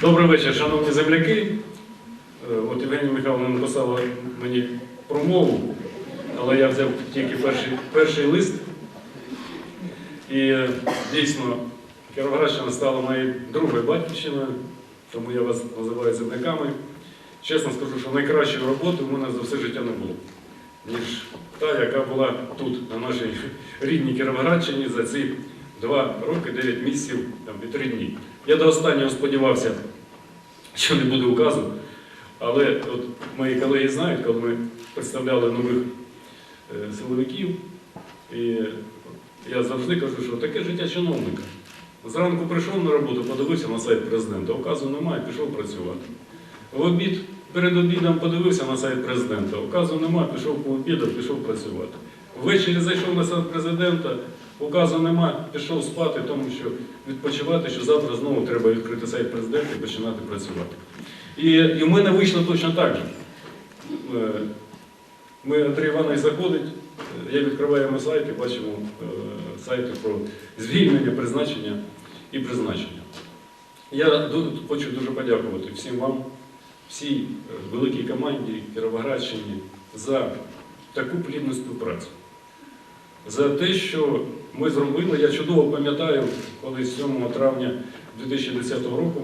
Добрий вечір, шановні земляки. Е, От Євгенія Михайловна написала мені промову, але я взяв тільки перший, перший лист. І е, дійсно Кіровоградщина стала моєю другою батьківщиною, тому я вас називаю земляками. Чесно скажу, що найкращої роботи в мене за все життя не було, ніж та, яка була тут, на нашій рідній Кіровоградщині за ці два роки, 9 місяців там, і 3 дні. Я до останнього сподівався, що не буде указу, але от мої колеги знають, коли ми представляли нових е, силовиків, і я завжди кажу, що таке життя чиновника. Зранку прийшов на роботу, подивився на сайт президента, указу немає, пішов працювати. В обід, перед обідом подивився на сайт президента, указу немає, пішов по обіду, пішов працювати. Ввечері зайшов на сайт президента, указу немає, пішов спати, тому що відпочивати, що завтра знову треба відкрити сайт президента і починати працювати. І, і в мене вийшло точно так же. Е, Ми, Андрій Іванович заходить, е, я відкриваємо сайт і бачимо е, сайти про звільнення, призначення і призначення. Я хочу дуже подякувати всім вам, всій великій команді Кіровоградщині за таку плідну співпрацю. За те, що ми зробили, я чудово пам'ятаю, коли 7 травня 2010 року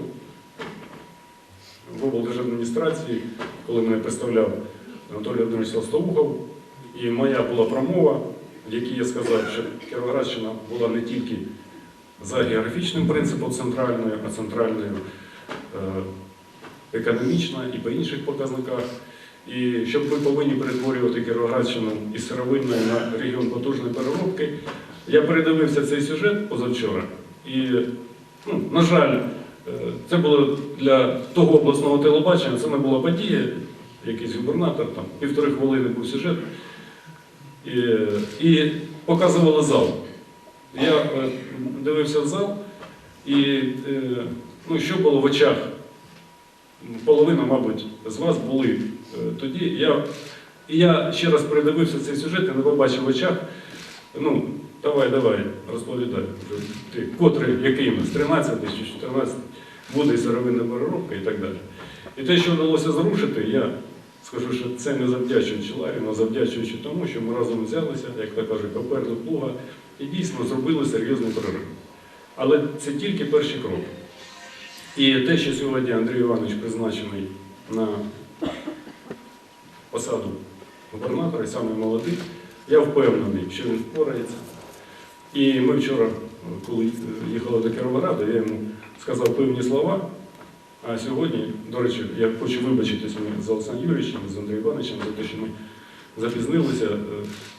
в облдержадміністрації, коли мене представляв Анатолій Володимирович Толстоухов, і моя була промова, в якій я сказав, що Кіровоградщина була не тільки за географічним принципом центральною, а центральною е, економічно і по інших показниках. І щоб ми повинні перетворювати Кіровоградщину із сировинної на регіон потужної переробки, я передивився цей сюжет позавчора. І, ну, на жаль, е, це було для того обласного телебачення, це не була подія, якийсь губернатор, там півтори хвилини був сюжет. І, і показували зал. Я е, дивився в зал, і е, ну, що було в очах? Половина, мабуть, з вас були е, тоді. Я, я ще раз передивився цей сюжет і не побачив в очах. Ну, давай, давай, розповідай. Ти, котрий, який у нас, 13 чи 14, буде сировинна переробка і так далі. І те, що вдалося зрушити, я скажу, що це не завдячуючи Ларіну, а завдячуючи тому, що ми разом взялися, як то кажуть, поперли плуга, і дійсно зробили серйозний прорив. Але це тільки перші кроки. І те, що сьогодні Андрій Іванович призначений на посаду губернатора, і саме молодий, я впевнений, що він впорається. І ми вчора, коли їхали до Кіровограда, я йому сказав певні слова. А сьогодні, до речі, я хочу вибачитись з Олександром Юрійовичем, з Андрієм Івановичем за те, що ми запізнилися.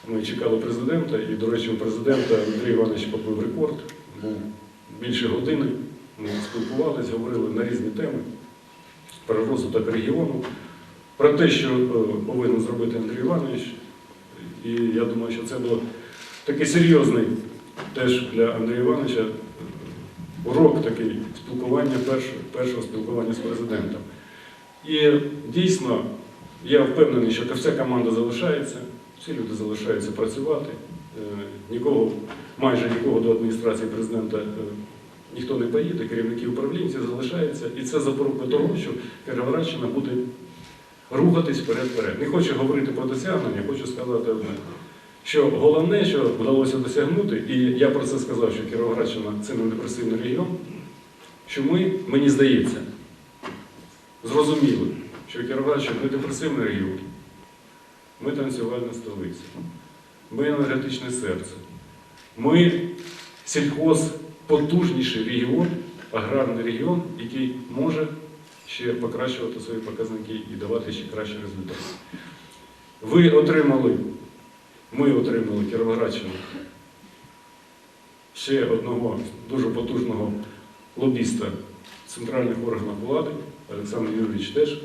Ми чекали президента, і, до речі, у президента Андрій Іванович побив рекорд, був більше години. Ми спілкувалися, говорили на різні теми про розвиток регіону, про те, що е, повинен зробити Андрій Іванович. І я думаю, що це було такий серйозний теж для Андрія Івановича е, урок такий спілкування, першого, першого спілкування з президентом. І дійсно, я впевнений, що вся команда залишається, всі люди залишаються працювати. Е, Нікого, майже нікого до адміністрації президента ніхто не поїде, керівники управлінці залишаються. І це запорука того, що Кіровоградщина буде рухатись вперед-вперед. Не хочу говорити про досягнення, хочу сказати одне. Що головне, що вдалося досягнути, і я про це сказав, що Кіровоградщина це не депресивний регіон, що ми, мені здається, зрозуміли, що Кіровоградщина не депресивний регіон, ми танцювальна столиця, ми енергетичне серце, ми сільхоз потужніший регіон, аграрний регіон, який може ще покращувати свої показники і давати ще кращі результати. Ви отримали, ми отримали Кіровоградщину ще одного дуже потужного лобіста центральних органах влади, Олександр Юрійович теж.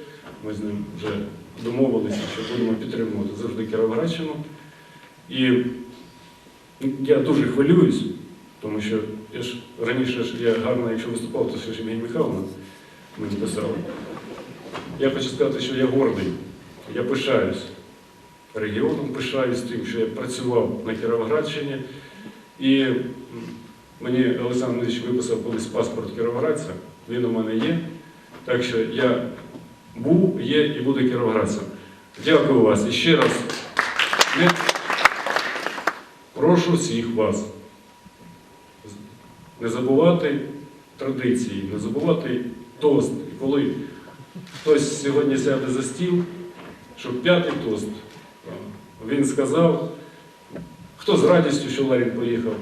Ми з ним вже домовилися, що будемо підтримувати завжди Кіровоградщину. І я дуже хвилююсь, тому що я ж раніше ж я гарно, якщо виступав, то ще Євгенія Михайловна мені писала. Я хочу сказати, що я гордий, я пишаюсь регіоном, пишаюсь тим, що я працював на Кіровоградщині. І мені Олександр Ильич виписав колись паспорт кіровоградця, він у мене є. Так що я був, є і буду кіровоградцем. Дякую вас і ще раз. Прошу всіх вас не забувати традиції, не забувати тост. І коли хтось сьогодні сяде за стіл, щоб п'ятий тост він сказав, хто з радістю, що Ларін поїхав,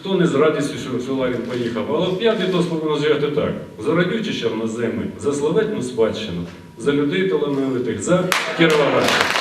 хто не з радістю, що, Ларін поїхав. Але п'ятий тост повинен звучати так: за радючі чорноземи, за славетну спадщину, за людей талановитих, за Кіровоград.